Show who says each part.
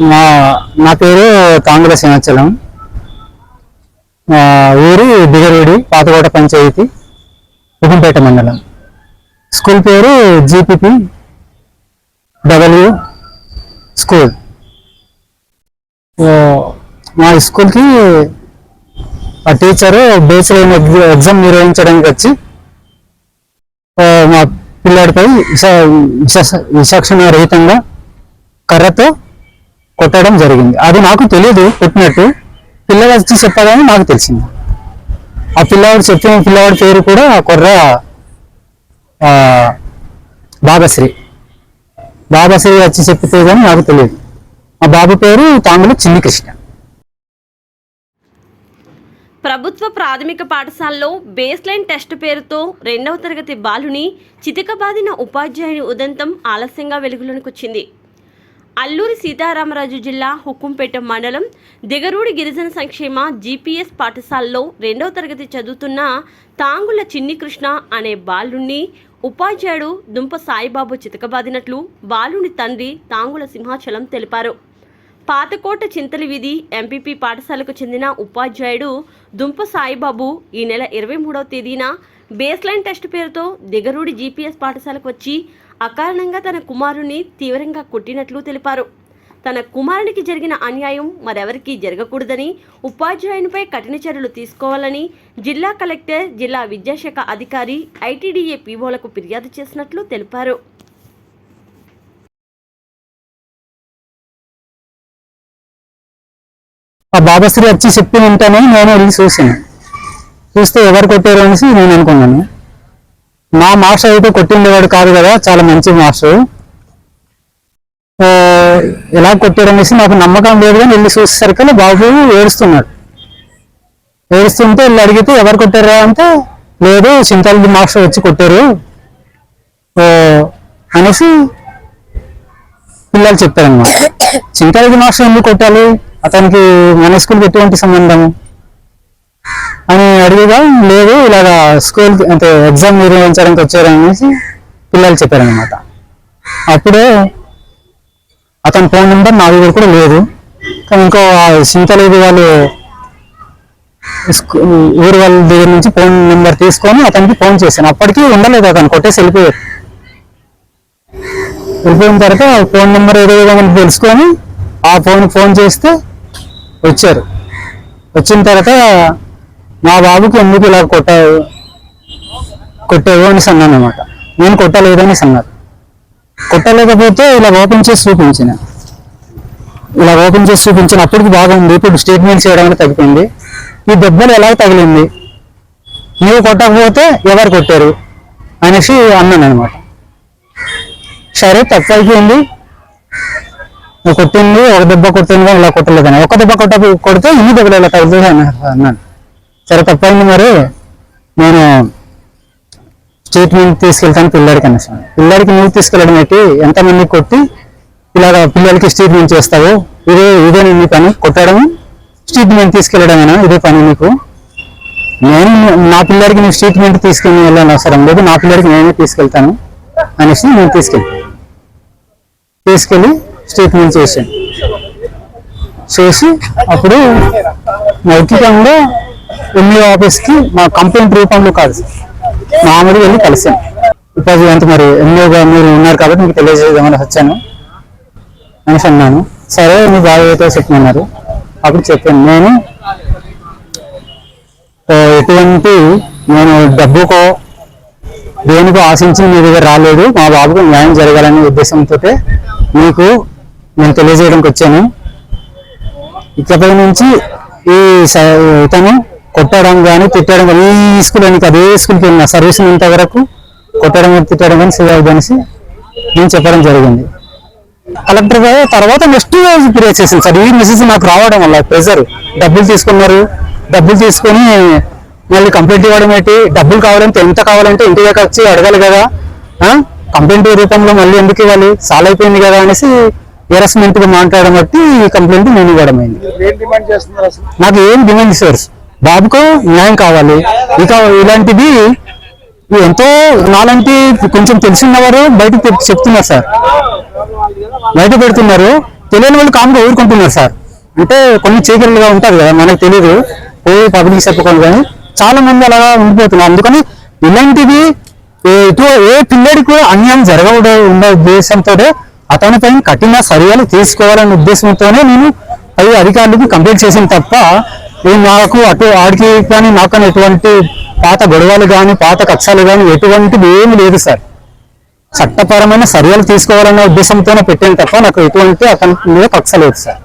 Speaker 1: మా నా పేరు తాంగుల సింహాచలం. ఊరు దిగరేడి పాతకోట పంచాయతీ ఉగంపేట మండలం. స్కూల్ పేరు జీపీపీ డబ్ల్యూ స్కూల్. మా స్కూల్కి ఆ టీచరు బేస్ ఎగ్జామ్ నిర్వహించడానికి వచ్చి మా పిల్లాడిపై విశ విశ- రహితంగా కర్రతో కొట్టడం జరిగింది. అది నాకు తెలియదు కొట్టినట్టు. పిల్లలు వచ్చి చెప్పగానే నాకు తెలిసింది. ఆ పిల్లవాడు చెప్పిన పిల్లవాడి పేరు కూడా కొర్ర బాబాశ్రీ. బాబశ్రీ వచ్చి చెప్పితే కానీ నాకు తెలియదు మా బాబు పేరు తాంగులు చిన్ని కృష్ణ
Speaker 2: ప్రభుత్వ ప్రాథమిక పాఠశాలలో బేస్ లైన్ టెస్ట్ పేరుతో రెండవ తరగతి బాలుని చితకబాదిన ఉపాధ్యాయుని ఉదంతం ఆలస్యంగా వెలుగులోకి వచ్చింది. అల్లూరి సీతారామరాజు జిల్లా హుకుంపేట మండలం దిగరూడి గిరిజన సంక్షేమ జీపీఎస్ పాఠశాలలో రెండవ తరగతి చదువుతున్న తాంగుల చిన్ని కృష్ణ అనే బాలుణ్ణి ఉపాధ్యాయుడు దుంప సాయిబాబు చితకబాదినట్లు బాలుని తండ్రి తాంగుల సింహాచలం తెలిపారు. పాతకోట చింతలి విధి ఎంపీపీ పాఠశాలకు చెందిన ఉపాధ్యాయుడు దుంప సాయిబాబు ఈ నెల ఇరవై మూడవ తేదీన బేస్ లైన్ టెస్ట్ పేరుతో దిగరూడి జీపీఎస్ పాఠశాలకు వచ్చి అకారణంగా తన కుమారుని తీవ్రంగా కొట్టినట్లు తెలిపారు. తన కుమారునికి జరిగిన అన్యాయం మరెవరికీ జరగకూడదని ఉపాధ్యాయునిపై కఠిన చర్యలు తీసుకోవాలని జిల్లా కలెక్టర్ జిల్లా విద్యాశాఖ అధికారి ఐటీడీఏ పీఓలకు ఫిర్యాదు చేసినట్లు తెలిపారు.
Speaker 1: ఆ బాబాశ్రీ వచ్చి చెప్పి ఉంటానే నేను వెళ్ళి చూసాను చూస్తే ఎవరు కొట్టారు అనేసి నేను అనుకున్నాను. మా మాస్టర్ అయితే కొట్టిండేవాడు కాదు కదా చాలా మంచి మాస్టర్. ఎలా కొట్టారు అనేసి నాకు నమ్మకం లేదు కానీ వెళ్ళి చూసేసరికి బాబు ఏడుస్తున్నాడు. ఏడుస్తుంటే వెళ్ళి అడిగితే ఎవరు కొట్టారా అంటే లేదు చింతాలి మాస్టర్ వచ్చి కొట్టారు. అనేసి పిల్లలు చెప్పారనమాట చింతారెడ్డి మాస్టర్ ఎందుకు కొట్టాలి? అతనికి మన స్కూల్కి ఎటువంటి సంబంధం? అని అడిగిగా లేదు ఇలాగా స్కూల్ అంటే ఎగ్జామ్ నిర్వహించడానికి వచ్చారనేసి పిల్లలు చెప్పారనమాట అప్పుడే అతని ఫోన్ నెంబర్ నా దగ్గర కూడా లేదు. కానీ ఇంకో సింతలేది వాళ్ళు ఊరు వాళ్ళ దగ్గర నుంచి ఫోన్ నెంబర్ తీసుకొని అతనికి ఫోన్ చేశాను. అప్పటికి ఉండలేదు అతను కొట్టేసి వెళ్ళిపోయారు వెళ్ళిపోయిన తర్వాత ఫోన్ నెంబర్ ఏదో విధంగా తెలుసుకొని ఆ ఫోన్ ఫోన్ చేస్తే వచ్చారు. వచ్చిన తర్వాత మా బాబుకి ఎందుకు ఇలా కొట్టావు? కొట్టావు అని అన్నాను అనమాట నేను కొట్టలేదు అనేసి అన్నారు. కొట్టలేకపోతే ఇలా ఓపెన్ చేసి చూపించిన. ఇలా ఓపెన్ చేసి చూపించిన అప్పటికి బాగుంది. ఇప్పుడు స్టేట్మెంట్ చేయడం అనేది తగ్గిపోయింది. ఈ దెబ్బలు ఎలా తగిలింది? నువ్వు కొట్టకపోతే ఎవరు కొట్టారు? అనేసి అన్నాను అనమాట సరే తప్పు అయిపోయింది. కొట్టింది ఒక దెబ్బ కొట్టింది ఇలా కొట్టలేదని. ఒక దెబ్బ కొట్ట కొడితే ఇన్ని దెబ్బలు ఇలా తగ్గుతుంది అని అన్నాను సరే తప్పైంది మరి. నేను స్టేట్మెంట్ తీసుకెళ్తాను పిల్లడికి అనేసి. పిల్లడికి నువ్వు తీసుకెళ్ళడం ఏంటి? ఎంతమంది కొట్టి ఇలాగ పిల్లలకి స్టేట్మెంట్ చేస్తావు? ఇదే ఇదే నీ పని? కొట్టడం స్టేట్మెంట్ తీసుకెళ్ళడమేనా? ఇదే పని నీకు? నేను నా పిల్లడికి నువ్వు స్టేట్మెంట్ తీసుకెళ్ళి వెళ్ళాను అవసరం లేదు. నా పిల్లడికి నేనే తీసుకెళ్తాను అనేసి నేను తీసుకెళ్ళి తీసుకెళ్ళి స్టేట్మెంట్ చేశాను చేసి అప్పుడు మౌఖికంగా ఎంఈఓ ఆఫీస్కి మా కంప్లైంట్ రూపంలో కాదు. మామూలుగా వెళ్ళి కలిశాను ఉపాధి అంత మరి ఎంఈఓగా మీరు ఉన్నారు కాబట్టి మీకు తెలియజేద్దామని వచ్చాను. అనేసి అన్నాను. సరే మీ బాగా అయితే చెప్పమన్నారు. అప్పుడు చెప్పాను. నేను ఎటువంటి నేను డబ్బుకో దేనికో ఆశించి మీ దగ్గర రాలేదు. మా బాబుకు న్యాయం జరగాలనే ఉద్దేశంతో మీకు నేను తెలియజేయడానికి వచ్చాను. ఇకపై నుంచి ఈ స- ఇతను కొట్టడం కానీ తిట్టడం కానీ ఈ స్కూల్ అని అదే స్కూల్కి వెళ్ళిన సర్వీస్ ఇంత వరకు కొట్టడం కానీ తిట్టడం కానీ సేవ్ అనేసి నేను చెప్పడం జరిగింది. కలెక్టర్ గారు తర్వాత నెక్స్ట్ ఫిర్యాదు చేసింది. సార్ ఈ మెసేజ్ నాకు రావడం వల్ల ప్రెజర్ డబ్బులు తీసుకున్నారు. డబ్బులు తీసుకొని మళ్ళీ కంప్లైంట్ ఇవ్వడం ఏంటి? డబ్బులు కావాలంటే ఎంత కావాలంటే ఇంటి దగ్గర వచ్చి అడగాలి కదా. కంప్లైంట్ రూపంలో మళ్ళీ ఎందుకు ఇవ్వాలి? సాల్వ్ అయిపోయింది కదా అనేసి హెరాస్మెంట్గా మాట్లాడడం బట్టి ఈ కంప్లైంట్ నేను ఇవ్వడం అయింది.
Speaker 3: ఏం
Speaker 1: నాకు ఏం డిమాండ్ సార్ బాబుకు న్యాయం కావాలి. ఇక ఇలాంటిది ఎంతో నాలాంటి కొంచెం తెలిసినవారు బయట చెప్తున్నారు సార్. బయట పెడుతున్నారు. తెలియని వాళ్ళు కామ్గా ఊరుకుంటున్నారు సార్. అంటే కొన్ని చీకటిగా ఉంటుంది కదా మనకు తెలియదు పోయి పబ్లిక్ చెప్పుకోండి కానీ చాలా మంది అలా ఉండిపోతున్నారు. అందుకని ఇలాంటివి ఏ- ఇటు ఏ పిల్లడికి కూడా అన్యాయం జరగకూడదు ఉన్న ఉద్దేశంతో అతనిపై కఠిన చర్యలు తీసుకోవాలనే ఉద్దేశంతోనే నేను పై అధికారులకు కంప్లైంట్ చేసిన తప్ప నేను నాకు అటు ఆడికి కానీ నాకు ఎటువంటి పాత గొడవలు కానీ పాత కక్షలు కానీ ఎటువంటిది ఏమీ లేదు సార్. చట్టపరమైన చర్యలు తీసుకోవాలన్న ఉద్దేశంతోనే పెట్టాను తప్ప నాకు ఎటువంటి అతని మీద కక్ష లేదు సార్.